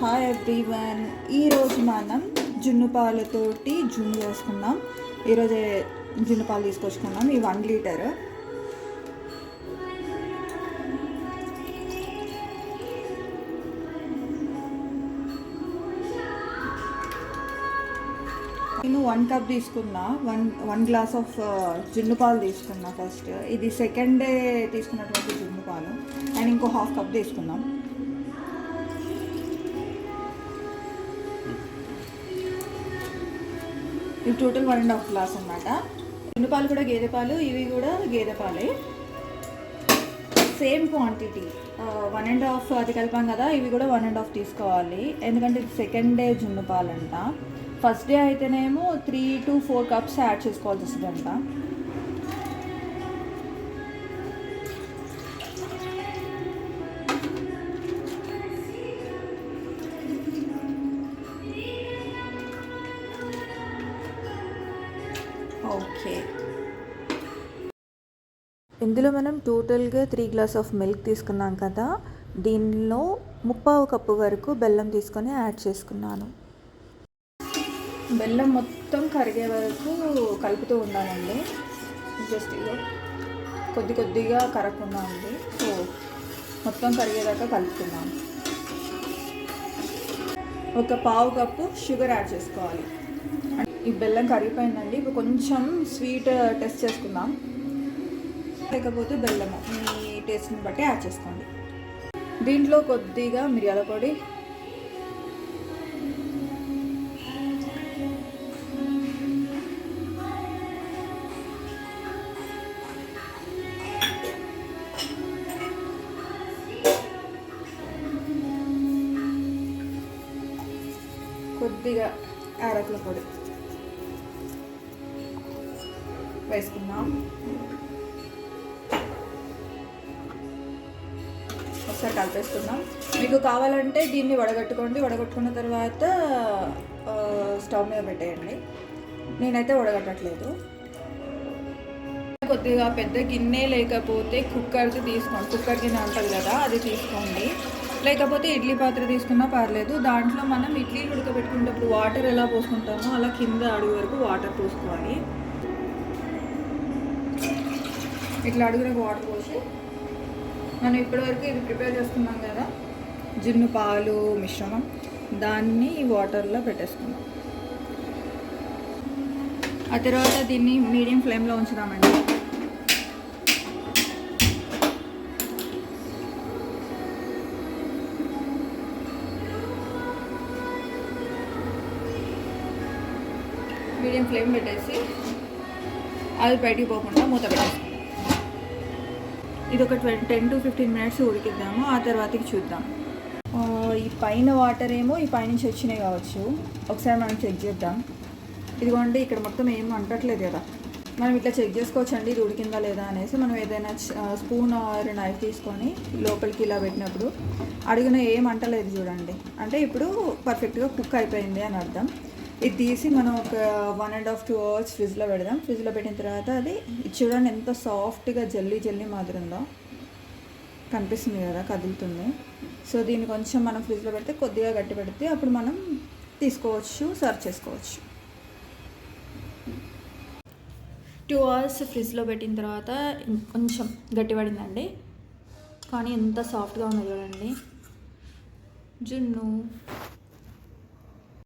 Hi everyone ఈరోజు మనం జున్ను పాలతోటి జున్ను చేసుకుందాం ఈరోజే జున్ను పాలు తీసుకొచ్చుకున్నాం ఈ వన్ లీటర్ నేను వన్ కప్ తీసుకున్నా. వన్ వన్ గ్లాస్ ఆఫ్ జున్ను పాలు తీసుకున్నా ఫస్ట్ ఇది సెకండ్ డే తీసుకున్నటువంటి జున్ను పాలు. అండ్ ఇంకో హాఫ్ కప్ తీసుకున్నాం ఇవి total one and half glass అనమాట జున్ను పాలు కూడా గేదె పాలు ఇవి కూడా గేదె పాలే. Same quantity one and half అది కలిపాం కదా ఇవి కూడా వన్ అండ్ హాఫ్ తీసుకోవాలి. ఎందుకంటే ఇది సెకండ్ డే జున్ను పాలంట. ఫస్ట్ డే అయితేనేమో three to four cups add చేసుకోవాల్సి వస్తుందంట. ఓకే. ఇందులో మనం టోటల్గా త్రీ గ్లాస్ ఆఫ్ మిల్క్ తీసుకున్నాం కదా దీనిలో ముప్పావు కప్పు వరకు బెల్లం తీసుకొని యాడ్ చేసుకున్నాను. బెల్లం మొత్తం కరిగే వరకు కలుపుతూ ఉండాలండి. జస్ట్ ఇగో కొద్ది కొద్దిగా కరగకుండా ఉంది. సో మొత్తం కరిగేదాకా కలుపుతున్నాం ఒక పావు కప్పు షుగర్ యాడ్ చేసుకోవాలి. ఈ బెల్లం కరిగిపోయిందండి. ఇప్పుడు కొంచెం స్వీట్ టెస్ట్ uh, చేసుకుందాం. లేకపోతే బెల్లము. మీ టేస్ట్ని బట్టి యాడ్ చేసుకోండి. దీంట్లో కొద్దిగా మిరియాల పొడి. కొద్దిగా యాలకుల పొడి. వేసుకుందాం. ఒకసారి కలిపేసుకుందాం. మీకు కావాలంటే దీన్ని వడగట్టుకోండి. వడగట్టుకున్న తర్వాత స్టవ్ మీద పెట్టేయండి. నేనైతే వడగట్టట్లేదు. కొద్దిగా పెద్ద గిన్నె లేకపోతే కుక్కర్కి తీసుకోండి. కుక్కర్ గిన్నె ఉంటుంది కదా అది తీసుకోండి. లేకపోతే ఇడ్లీ పాత్ర తీసుకున్నా పర్లేదు. దాంట్లో మనం ఇడ్లీ ఉడకబెట్టుకునేటప్పుడు వాటర్ ఎలా పోసుకుంటామో అలా కింద అడుగు వరకు వాటర్ పోసుకోవాలి. ఇట్లా అడుగులకు వాటర్ పోసి మనం ఇప్పటివరకు ఇది ప్రిపేర్ చేస్తున్నాం కదా జున్ను పాలు మిశ్రమం దాన్ని ఈ వాటర్లో పెట్టేసుకున్నాం ఆ తర్వాత దీన్ని మీడియం ఫ్లేమ్లో ఉంచుదామండి. మీడియం ఫ్లేమ్ పెట్టేసి అది బయటికి పోకుండా మూత పెట్టేసుకుందాం. ఇది ఒక twenty ten to fifteen minutes ఉడికిద్దాము. ఆ తర్వాతకి చూద్దాం. ఈ పైన వాటర్ ఏమో ఈ పైనుంచి వచ్చినాయి కావచ్చు. ఒకసారి మనం చెక్ చేద్దాం. ఇదిగోండి ఇక్కడ మొత్తం ఏం అంటట్లేదు కదా. మనం ఇట్లా చెక్ చేసుకోవచ్చు అండి ఇది ఉడికిందా లేదా అనేసి. మనం ఏదైనా స్పూన్ ఆర్ నైఫ్ తీసుకొని లోపలికి ఇలా పెట్టినప్పుడు అడిగిన ఏం అంటలేదు చూడండి. అంటే ఇప్పుడు పర్ఫెక్ట్గా కుక్ అయిపోయింది అని అర్థం. ఇది తీసి మనం ఒక one and half two hours ఫ్రిడ్జ్లో పెడదాం. ఫ్రిడ్జ్లో పెట్టిన తర్వాత అది చూడండి ఎంత సాఫ్ట్గా జల్లీ జల్లీ మాదిరి ఉందో కనిపిస్తుంది కదా కదులుతుంది. సో దీన్ని కొంచెం మనం ఫ్రిడ్జ్లో పెడితే కొద్దిగా గట్టి పెడితే అప్పుడు మనం తీసుకోవచ్చు సర్వ్ చేసుకోవచ్చు. టూ అవర్స్ ఫ్రిడ్జ్లో పెట్టిన తర్వాత కొంచెం గట్టిపడిందండి కానీ ఎంత సాఫ్ట్గా ఉందో చూడండి. జున్ను.